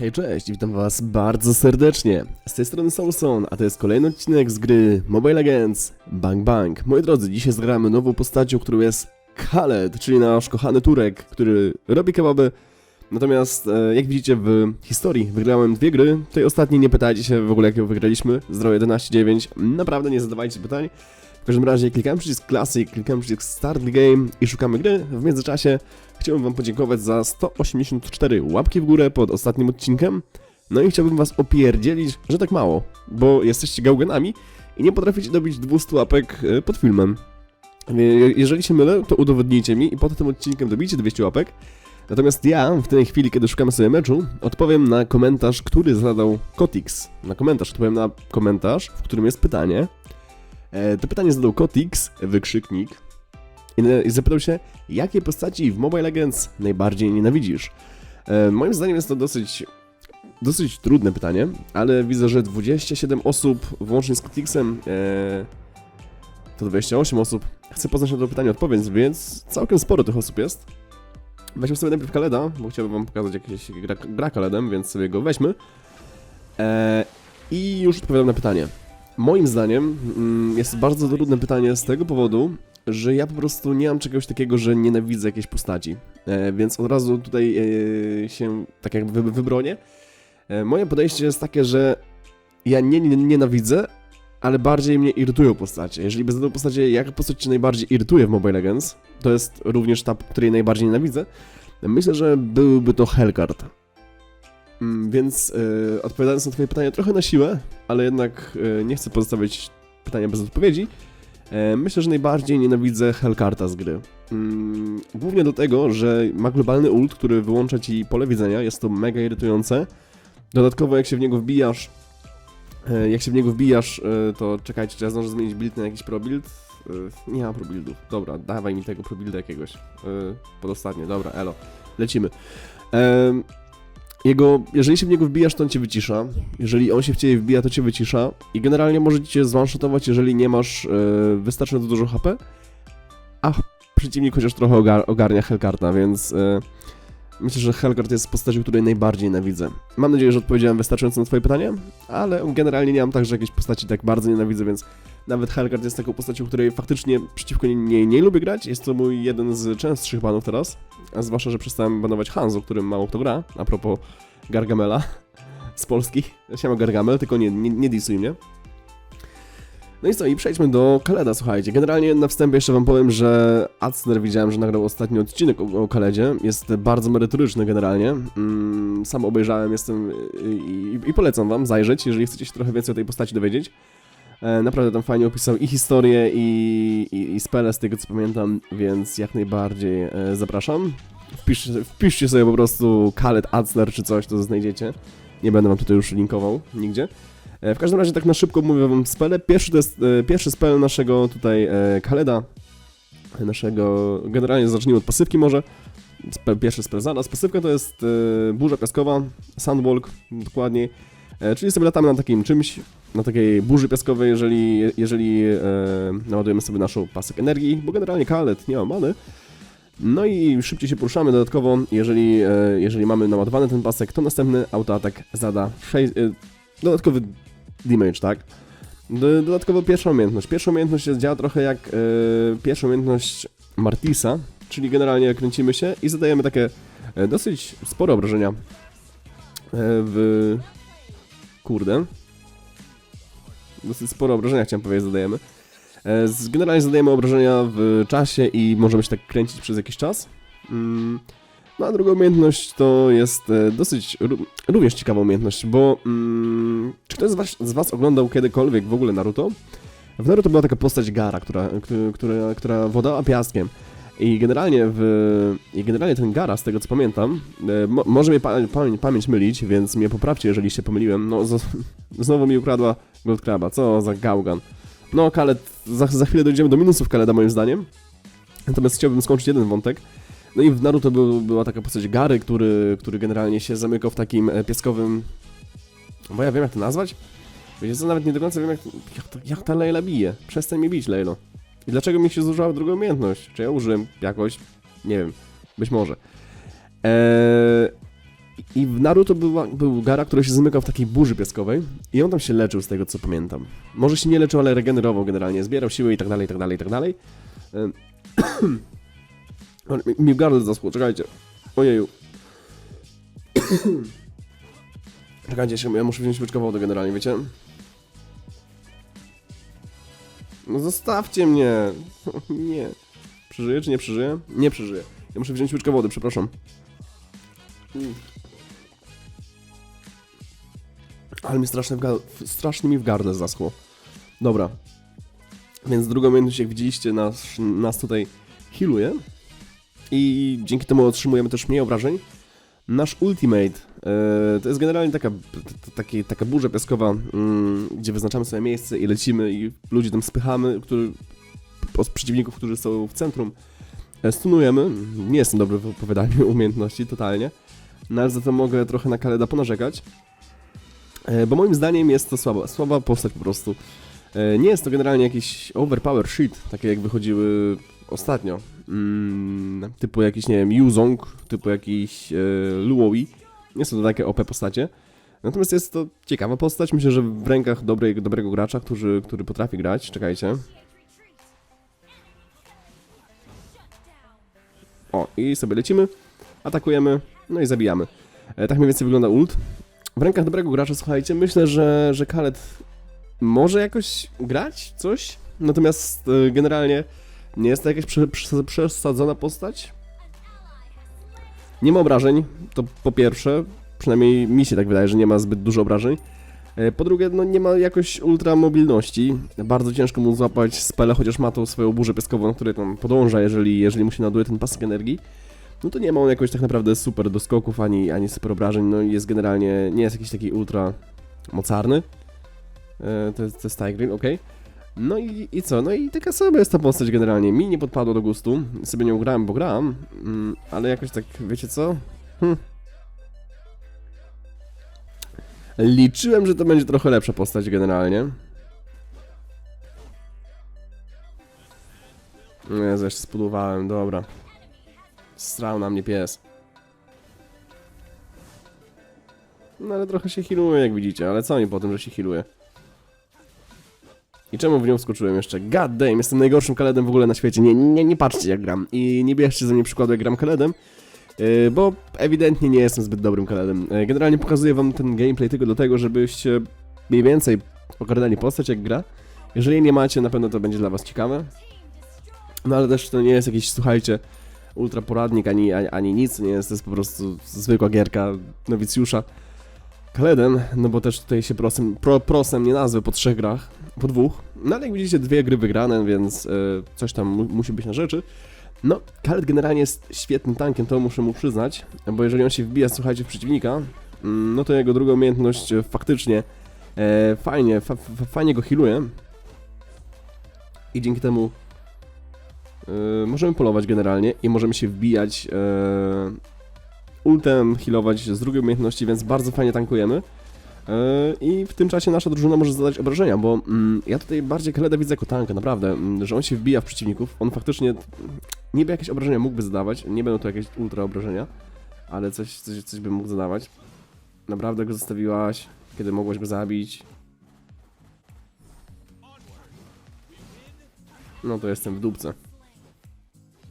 Hej, cześć, witam was bardzo serdecznie. Z tej strony Soulson, a to jest kolejny odcinek z gry Mobile Legends Bang Bang. Moi drodzy, dzisiaj zagramy nową postacią, którą jest Khaled, czyli nasz kochany Turek, który robi kebaby. Natomiast, e, jak widzicie w historii, wygrałem dwie gry. Tej ostatniej nie pytajcie się w ogóle, jak ją wygraliśmy. Zdrowie 11-9. Naprawdę nie zadawajcie pytań. Każdym razie klikałem przycisk Classic, klikałem przycisk Start Game i szukamy gry. W międzyczasie chciałbym wam podziękować za 184 łapki w górę pod ostatnim odcinkiem. No i chciałbym was opierdzielić, że tak mało, bo jesteście gałganami i nie potraficie dobić 200 łapek e, pod filmem. Jeżeli się mylę, to udowodnijcie mi i pod tym odcinkiem dobijcie 200 łapek. Natomiast ja, w tej chwili, kiedy szukamy sobie meczu, odpowiem na komentarz, który zadał Kotix. Na komentarz, odpowiem na komentarz, w którym jest pytanie. E, To pytanie zadał Kotix, wykrzyknik, i, zapytał się, jakie postaci w Mobile Legends najbardziej nienawidzisz? E, moim zdaniem jest to dosyć, dosyć trudne pytanie, ale widzę, że 27 osób, włącznie z Kotixem, e, to 28 osób, chce poznać na to pytanie odpowiedź, więc całkiem sporo tych osób jest. Weźmy sobie najpierw Kaleda, bo chciałbym wam pokazać jakieś gra, gra Kaledem, więc sobie go weźmy. I już odpowiadam na pytanie. Moim zdaniem mm, jest bardzo trudne pytanie z tego powodu, że ja po prostu nie mam czegoś takiego, że nienawidzę jakiejś postaci. E, więc od razu tutaj e, się tak jakby wy, wybronię. E, moje podejście jest takie, że ja nie, nie nienawidzę, ale bardziej mnie irytują postacie. Jeżeli by zadał postacie, jaka postać cię najbardziej irytuje w Mobile Legends, to jest również ta, której najbardziej nienawidzę, myślę, że byłby to Hellcard. Mm, Więc e, odpowiadając na twoje pytanie trochę na siłę, ale jednak e, nie chcę pozostawić pytania bez odpowiedzi, E, Myślę, że najbardziej nienawidzę Hellcarta z gry. Mm, Głównie dlatego, że ma globalny ult, który wyłącza ci pole widzenia, jest to mega irytujące. Dodatkowo jak się w niego wbijasz, jak się w niego wbijasz, to czekajcie, czy ja zdążę zmienić build na jakiś probuild? Nie ma probuildów. Dobra, dawaj mi tego probuilda jakiegoś. Podostatnie, dobra, elo. Lecimy. Jego, jeżeli się w niego wbijasz, to on cię wycisza. Jeżeli on się w ciebie wbija, to cię wycisza. I generalnie może cię zwanshotować, jeżeli nie masz e, wystarczająco dużo HP. A przeciwnik chociaż trochę ogar ogarnia Hellcarta, więc e, myślę, że Hellcart jest postacią, której najbardziej nienawidzę. Mam nadzieję, że odpowiedziałem wystarczająco na twoje pytanie, ale generalnie nie mam tak, że jakieś postaci tak bardzo nienawidzę, więc nawet Hellcart jest taką postacią, której faktycznie przeciwko niej nie, nie lubię grać. Jest to mój jeden z częstszych banów teraz. A zwłaszcza, że przestałem banować Hanzo, którym mało kto gra, a propos Gargamela z Polski. Siema Gargamel, tylko nie, nie, nie disuj mnie. No i co, i przejdźmy do Kaleda, słuchajcie. Generalnie na wstępie jeszcze wam powiem, że Acner widziałem, że nagrał ostatni odcinek o, o Kaledzie. Jest bardzo merytoryczny generalnie. Mm, sam obejrzałem, jestem i, i, i polecam wam zajrzeć, jeżeli chcecie się trochę więcej o tej postaci dowiedzieć. E, naprawdę tam fajnie opisał i historię, i, i, i spele z tego co pamiętam, więc jak najbardziej e, zapraszam. Wpiszcie, wpiszcie sobie po prostu Khaled Acner czy coś, to znajdziecie. Nie będę wam tutaj już linkował nigdzie. E, w każdym razie tak na szybko mówię wam spele. Pierwszy to jest e, pierwszy spell naszego tutaj e, Khaleda. Naszego, generalnie zacznijmy od pasywki może. Pierwszy spell zaraz. Pasywka to jest burza piaskowa, sandwalk dokładniej. Czyli sobie latamy na takim czymś, na takiej burzy piaskowej, jeżeli, jeżeli e, naładujemy sobie naszą pasek energii, bo generalnie kalet nie ma many. No i szybciej się poruszamy, dodatkowo jeżeli, e, jeżeli mamy naładowany ten pasek, to następny autoatak zada sześć- e, dodatkowy damage, tak? Do, dodatkowo pierwsza umiejętność. Pierwsza umiejętność jest- działa trochę jak e, pierwsza umiejętność Martisa, czyli generalnie kręcimy się i zadajemy takie e, dosyć spore obrażenia e, w... Kurde. Dosyć spore obrażenia, chciałem powiedzieć, zadajemy. Z- Generalnie zadajemy obrażenia w czasie i możemy się tak kręcić przez jakiś czas. Mm, No a druga umiejętność to jest e, dosyć ró- również ciekawa umiejętność, bo mm, czy ktoś z was, z was oglądał kiedykolwiek w ogóle Naruto? W Naruto była taka postać Gara, która, któ- która, która wodała piaskiem. I generalnie, w, I generalnie ten Gara, z tego co pamiętam, e, mo, może mnie pa, pa, pamięć mylić, więc mnie poprawcie, jeżeli się pomyliłem. No, z, znowu mi ukradła Gold Kraba, co za gałgan. No, Kalet, za, za chwilę dojdziemy do minusów Kaleda moim zdaniem. Natomiast chciałbym skończyć jeden wątek. No i w Naruto był, była taka postać Gary, który, który generalnie się zamykał w takim e, piaskowym... Bo ja wiem jak to nazwać? Wiecie co, nawet nie do końca wiem jak, jak, to, jak ta Leila bije. Przestań mnie bić, Lejlo. I dlaczego mi się zużyła druga umiejętność? Czy ja użyłem jakoś? Nie wiem. Być może. Eee, I w Naruto była, był Gara, który się zamykał w takiej burzy piaskowej i on tam się leczył z tego co pamiętam. Może się nie leczył, ale regenerował generalnie, zbierał siły i tak dalej, i tak dalej, i tak dalej. Ym. Ale mi- Mi w gardle zaschło, czekajcie. Ojeju. Czekajcie, się, ja muszę wziąć łyczkę wody generalnie, wiecie? No zostawcie mnie! Nie. Przeżyję czy nie przeżyję? Nie przeżyję. Ja muszę wziąć łyczkę wody, przepraszam. Ale mi strasznie, w strasznie mi w gardle zaschło. Dobra. Więc drugą umiejętność, jak widzieliście, nas, nas tutaj healuje. I dzięki temu otrzymujemy też mniej obrażeń. Nasz ultimate e, to jest generalnie taka, taka burza piaskowa, mm, gdzie wyznaczamy sobie miejsce i lecimy i ludzi tam spychamy, który, przeciwników, którzy są w centrum. E, Stunujemy. Nie jestem dobry w opowiadaniu umiejętności, totalnie. No ale za to mogę trochę na Kaleda ponarzekać. E, Bo moim zdaniem jest to słaba, słaba postać po prostu. Nie jest to generalnie jakiś overpower shit, takie jak wychodziły ostatnio. Mm, typu jakiś, nie wiem, Yuzong, typu jakiś Luowi. Nie są to takie OP postacie. Natomiast jest to ciekawa postać. Myślę, że w rękach dobrej, dobrego gracza, który, który potrafi grać. Czekajcie. O, i sobie lecimy, atakujemy, no i zabijamy. E, tak mniej więcej wygląda ult. W rękach dobrego gracza, słuchajcie, myślę, że, że Khaled może jakoś grać coś, natomiast e, generalnie nie jest to jakaś prze, prze, przesadzona postać. Nie ma obrażeń, to po pierwsze, przynajmniej mi się tak wydaje, że nie ma zbyt dużo obrażeń. E, Po drugie, no nie ma jakoś ultra mobilności. Bardzo ciężko mu złapać spele, chociaż ma tą swoją burzę piaskową, na której tam podąża, jeżeli, jeżeli mu się naduje ten pasek energii. No to nie ma on jakoś tak naprawdę super doskoków, ani, ani super obrażeń, no jest generalnie, nie jest jakiś taki ultra mocarny. E, to, jest- to jest Tigrin, okej. No i, i co? No i taka sobie jest ta postać generalnie. Mi nie podpadła do gustu, sobie nią grałem, bo grałem, mm, ale jakoś tak, wiecie co? Hm. Liczyłem, że to będzie trochę lepsza postać generalnie. No Jezu, jeszcze spudowałem, dobra. Strał na mnie pies. No ale trochę się healuje, jak widzicie, ale co mi po tym, że się healuje? I czemu w nią wskoczyłem jeszcze? God damn, jestem najgorszym kaledem w ogóle na świecie. Nie, nie, nie patrzcie jak gram. I nie bierzcie ze mnie przykładu jak gram kaledem. Yy, bo ewidentnie nie jestem zbyt dobrym kaledem. Yy, Generalnie pokazuję wam ten gameplay tylko do tego, żebyście mniej więcej ogarnęli postać jak gra. Jeżeli nie macie, na pewno to będzie dla was ciekawe. No ale też to nie jest jakiś, słuchajcie, ultra poradnik ani, ani, ani nic, nie jest, to jest po prostu zwykła gierka nowicjusza. Kaledem, no bo też tutaj się prosem, pro, prosem nie nazwę po trzech grach, po dwóch. No ale jak widzicie, dwie gry wygrane, więc e, coś tam mu, musi być na rzeczy. No, Khaled generalnie jest świetnym tankiem, to muszę mu przyznać, bo jeżeli on się wbija, słuchajcie, w przeciwnika, mm, no to jego druga umiejętność e, faktycznie e, fajnie, fa, fa, fajnie go healuje. I dzięki temu możemy polować generalnie i możemy się wbijać ultem, healować z drugiej umiejętności, więc bardzo fajnie tankujemy. E, I w tym czasie nasza drużyna może zadać obrażenia, bo mm, ja tutaj bardziej Kaleda widzę jako tankę, naprawdę, mm, że on się wbija w przeciwników, on faktycznie niby jakieś obrażenia mógłby zadawać, nie będą to jakieś ultra obrażenia, ale coś, coś, coś by mógł zadawać. Naprawdę go zostawiłaś, kiedy mogłaś go zabić. No to jestem w dupce.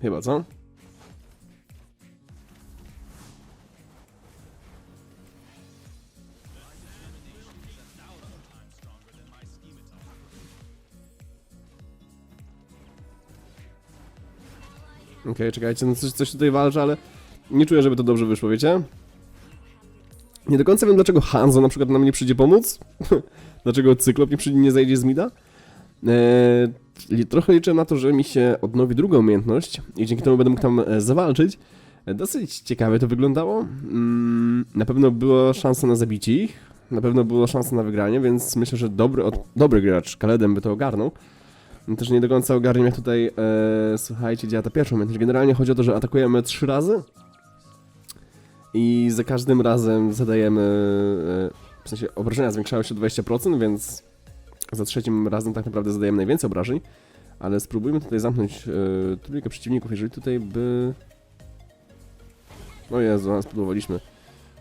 Chyba, co? Okej, czekajcie, no coś, coś tutaj walczy, ale nie czuję, żeby to dobrze wyszło, wiecie? Nie do końca wiem, dlaczego Hanzo na przykład nam nie przyjdzie pomóc. dlaczego Cyklop nie, przyjdzie, nie zajdzie z mida. Eee, trochę liczę na to, że mi się odnowi druga umiejętność i dzięki temu będę mógł tam e, zawalczyć. E, Dosyć ciekawie to wyglądało. Mm, na pewno była szansa na zabicie ich. Na pewno była szansa na wygranie, więc myślę, że dobry, od, dobry gracz Kaledem by to ogarnął. No Też nie do końca ogarniam jak tutaj, e, słuchajcie, działa ta pierwsza umiejętność. Generalnie chodzi o to, że atakujemy trzy razy i za każdym razem zadajemy, e, w sensie obrażenia zwiększają się o 20%, więc za trzecim razem tak naprawdę zadajemy najwięcej obrażeń, ale spróbujmy tutaj zamknąć e, trójkę przeciwników, jeżeli tutaj by... O Jezu, nas spróbowaliśmy.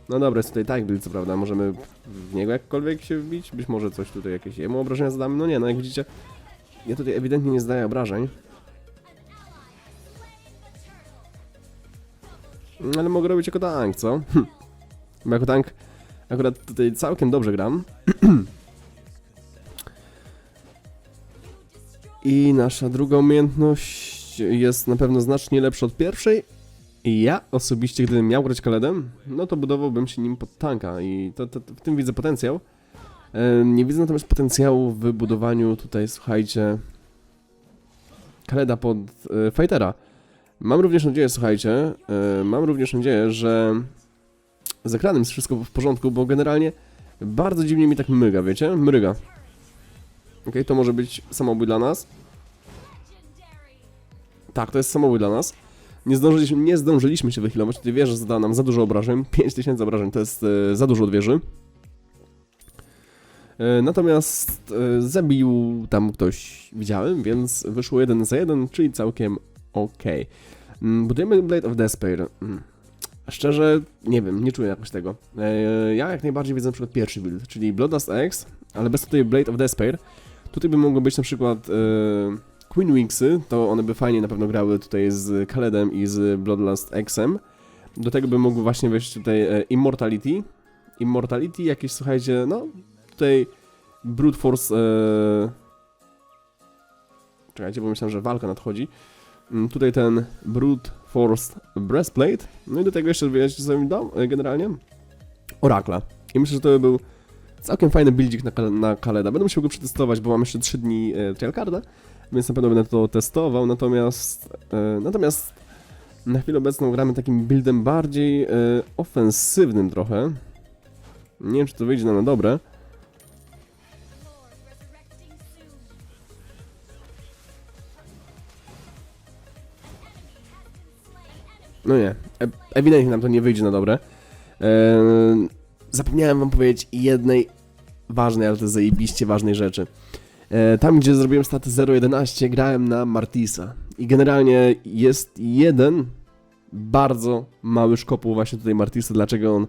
No dobra, jest tutaj tak build, co prawda, możemy w niego jakkolwiek się wbić, być może coś tutaj, jakieś jemu obrażenia zadamy, no nie, no jak widzicie, ja tutaj ewidentnie nie zdaję obrażeń. Ale mogę robić jako tank, co? Hm. Bo jako tank akurat tutaj całkiem dobrze gram. I nasza druga umiejętność jest na pewno znacznie lepsza od pierwszej. I ja osobiście, gdybym miał grać Kaledem, no to budowałbym się nim pod tanka i to, to, to w tym widzę potencjał. Nie widzę natomiast potencjału w budowaniu tutaj, słuchajcie, Kaleda pod e, fightera. Mam również nadzieję, słuchajcie, e, mam również nadzieję, że z ekranem jest wszystko w porządku, bo generalnie bardzo dziwnie mi tak myga, wiecie? Mryga. Okej, to może być samobój dla nas. Tak, to jest samobój dla nas. Nie zdążyliśmy, nie zdążyliśmy się wychylować. Tutaj wieża zadała nam za dużo obrażeń. 5000 obrażeń to jest e, za dużo od wieży. E, natomiast e, zabił tam ktoś, widziałem, więc wyszło 1 za 1, czyli całkiem ok. Mm, Budujemy Blade of Despair. Mm. Szczerze, nie wiem, nie czuję jakoś tego. E, ja jak najbardziej widzę na przykład pierwszy build, czyli Bloodlust X, ale bez tutaj Blade of Despair. Tutaj by mogło być na przykład Queen Wingsy, to one by fajnie na pewno grały tutaj z Khaledem i z Bloodlust X-em. Do tego by mogły właśnie wejść tutaj Immortality. Immortality, jakieś słuchajcie, no tutaj Brute Force. E... Czekajcie, bo myślałem, że walka nadchodzi. Mm, Tutaj ten Brute Force Breastplate. No i do tego jeszcze wyjaśnię sobie dam e, generalnie Orakla. I myślę, że to by był całkiem fajny buildzik na, na Kaleda. Będę musiał go przetestować, bo mam jeszcze 3 dni e, trial carda, więc na pewno będę to testował. Natomiast, e, natomiast na chwilę obecną gramy takim buildem bardziej e, ofensywnym trochę. Nie wiem, czy to wyjdzie nam na dobre. No nie, e ewidentnie nam to nie wyjdzie na dobre. Eee, zapomniałem wam powiedzieć jednej ważnej, ale to zajebiście ważnej rzeczy. E, tam, gdzie zrobiłem staty 0.11, grałem na Martisa. I generalnie jest jeden bardzo mały szkopuł właśnie tutaj Martisa, dlaczego on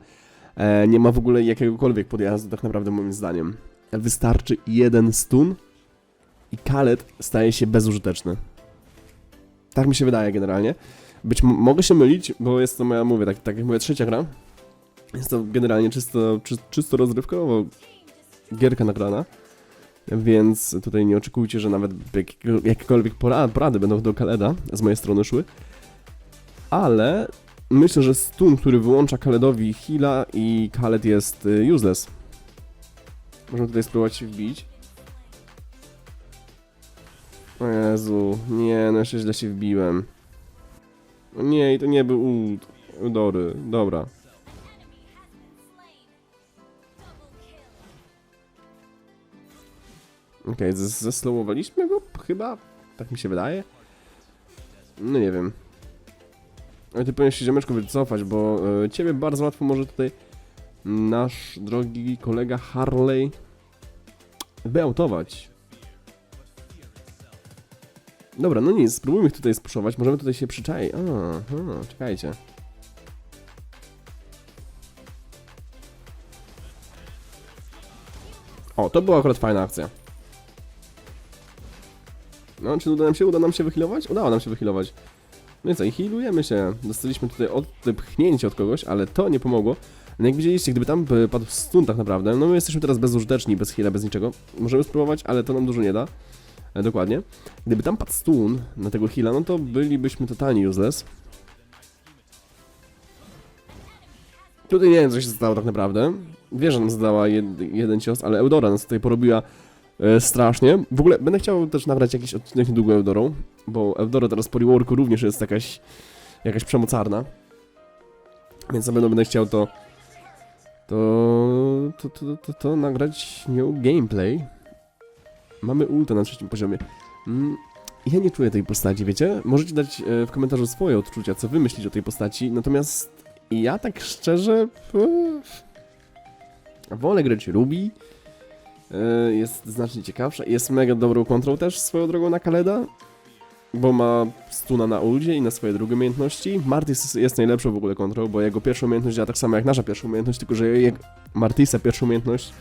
e, nie ma w ogóle jakiegokolwiek podjazdu, tak naprawdę moim zdaniem. Wystarczy jeden stun i Kalet staje się bezużyteczny. Tak mi się wydaje generalnie. Być mogę się mylić, bo jest to moja, mówię, tak, tak jak moja trzecia gra. Jest to generalnie czysto, czy, czysto rozrywkowo gierka nagrana. Więc tutaj nie oczekujcie, że nawet jakiekolwiek pora- porady będą do Kaleda z mojej strony szły. Ale myślę, że stun, który wyłącza Kaledowi heala i Kaled jest y, useless. Możemy tutaj spróbować się wbić. O Jezu, nie, no jeszcze źle się wbiłem. Nie, to nie był ult. Dory, dobra. Okej, okay, zeslowowaliśmy go chyba? Tak mi się wydaje. No nie wiem. Ale ty powinieneś się ziomeczku wycofać, bo e, ciebie bardzo łatwo może tutaj nasz drogi kolega Harley wyautować. Dobra, no nic, spróbujmy ich tutaj spuszować, możemy tutaj się przyczaić. Aha, czekajcie. O, to była akurat fajna akcja. No, czy uda nam się, uda nam się wyhealować? Udało nam się wyhealować. No i co, i healujemy się. Dostaliśmy tutaj odpchnięcie od kogoś, ale to nie pomogło. No jak widzieliście, gdyby tam padł stun tak naprawdę, no my jesteśmy teraz bezużyteczni, bez heala, bez niczego. Możemy spróbować, ale to nam dużo nie da. E, dokładnie. Gdyby tam padł stun na tego heala, no to bylibyśmy totalnie useless. Tutaj nie wiem, co się stało tak naprawdę. Wieża nam zadała jed, jeden cios, ale Eudora nas tutaj porobiła e, strasznie. W ogóle będę chciał też nagrać jakiś odcinek niedługo Eudorą, bo Eudora teraz po reworku również jest jakaś, jakaś przemocarna. Więc na pewno będę chciał to to, to, to, to, to nagrać nią gameplay. Mamy ulta na trzecim poziomie. Mm, ja nie czuję tej postaci, wiecie? Możecie dać e, w komentarzu swoje odczucia, co wy myślicie o tej postaci, natomiast ja tak szczerze... wolę grać Ruby. E, Jest znacznie ciekawsza. Jest mega dobrą kontrą też swoją drogą na Kaleda. bo ma stuna na uldzie i na swoje drugie umiejętności. Martis jest najlepszą w ogóle kontrą, bo jego pierwsza umiejętność działa tak samo jak nasza pierwsza umiejętność, tylko że jego Martisa pierwsza umiejętność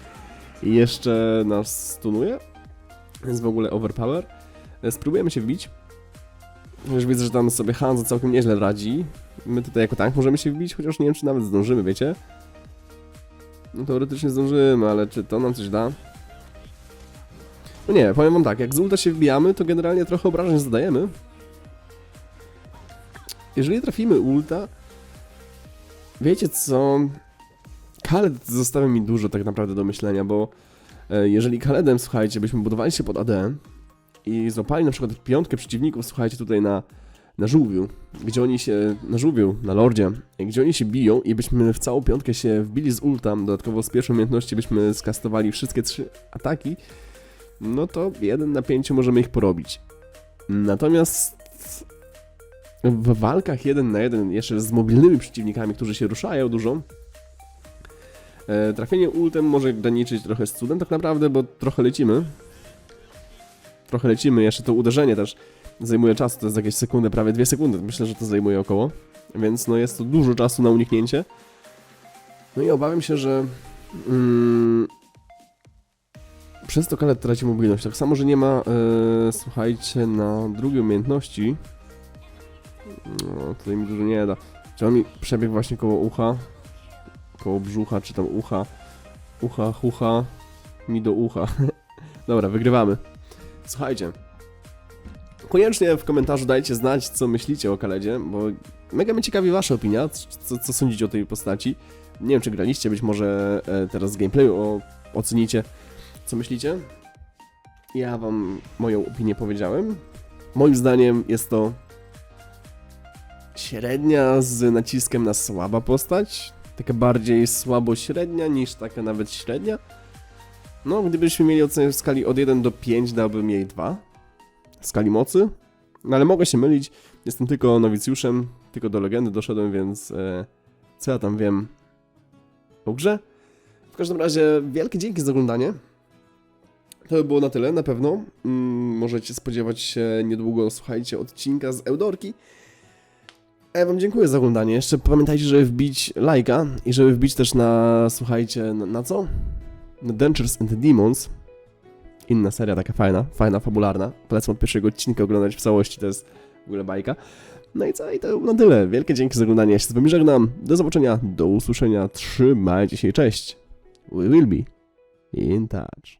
jeszcze nas stunuje. Jest w ogóle overpower. E, Spróbujemy się wbić. Już widzę, że tam sobie Hanzo całkiem nieźle radzi. My tutaj jako tank możemy się wbić, chociaż nie wiem, czy nawet zdążymy, wiecie? No teoretycznie zdążymy, ale czy to nam coś da? No nie, powiem wam tak, jak z ulta się wbijamy, to generalnie trochę obrażeń zadajemy. Jeżeli trafimy ulta, wiecie co? Khaled zostawia mi dużo tak naprawdę do myślenia, bo jeżeli Khaledem, słuchajcie, byśmy budowali się pod AD i złapali na przykład piątkę przeciwników, słuchajcie, tutaj na, na żółwiu, gdzie oni się, na żółwiu, na lordzie, gdzie oni się biją i byśmy w całą piątkę się wbili z ulta, dodatkowo z pierwszej umiejętności byśmy skastowali wszystkie trzy ataki, no to jeden na pięciu możemy ich porobić. Natomiast w walkach jeden na jeden, jeszcze z mobilnymi przeciwnikami, którzy się ruszają dużo, e, trafienie ultem może graniczyć trochę z cudem tak naprawdę, bo trochę lecimy. Trochę lecimy, jeszcze to uderzenie też zajmuje czasu, to jest jakieś sekundy, prawie dwie sekundy, myślę, że to zajmuje około, więc no jest to dużo czasu na uniknięcie. No i obawiam się, że mm, przez to Kalet traci mobilność. Tak samo, że nie ma, e, słuchajcie, na drugiej umiejętności. No, tutaj mi dużo nie da. On mi przebiegł właśnie koło ucha, koło brzucha, czy tam ucha, ucha, hucha, mi do ucha. Dobra, wygrywamy. Słuchajcie. Koniecznie w komentarzu dajcie znać, co myślicie o Kaledzie, bo mega mnie ciekawi wasza opinia, co, co sądzicie o tej postaci. Nie wiem, czy graliście, być może e, teraz z gameplayu o, ocenicie, co myślicie. Ja wam moją opinię powiedziałem. Moim zdaniem jest to średnia z naciskiem na słaba postać. Taka bardziej słabo-średnia niż taka nawet średnia. No, gdybyśmy mieli ocenę w skali od 1 do 5, dałbym jej 2 w skali mocy. No ale mogę się mylić. Jestem tylko nowicjuszem, tylko do legendy doszedłem, więc e, co ja tam wiem o grze. W każdym razie wielkie dzięki za oglądanie. To by było na tyle, na pewno. Mm, możecie spodziewać się niedługo, słuchajcie, odcinka z Eudorki. A ja wam dziękuję za oglądanie. Jeszcze pamiętajcie, żeby wbić lajka i żeby wbić też na, słuchajcie, na, na co? Na Dentures and Demons. Inna seria, taka fajna, fajna, fabularna. Polecam od pierwszego odcinka oglądać w całości, to jest w ogóle bajka. No i co? I to na tyle. Wielkie dzięki za oglądanie. Ja się z wami żegnam. Do zobaczenia, do usłyszenia. Trzymajcie się i cześć. We will be in touch.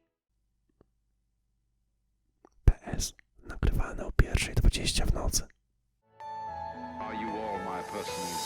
PS. Nagrywane o 1.20 w nocy. 그렇습니다.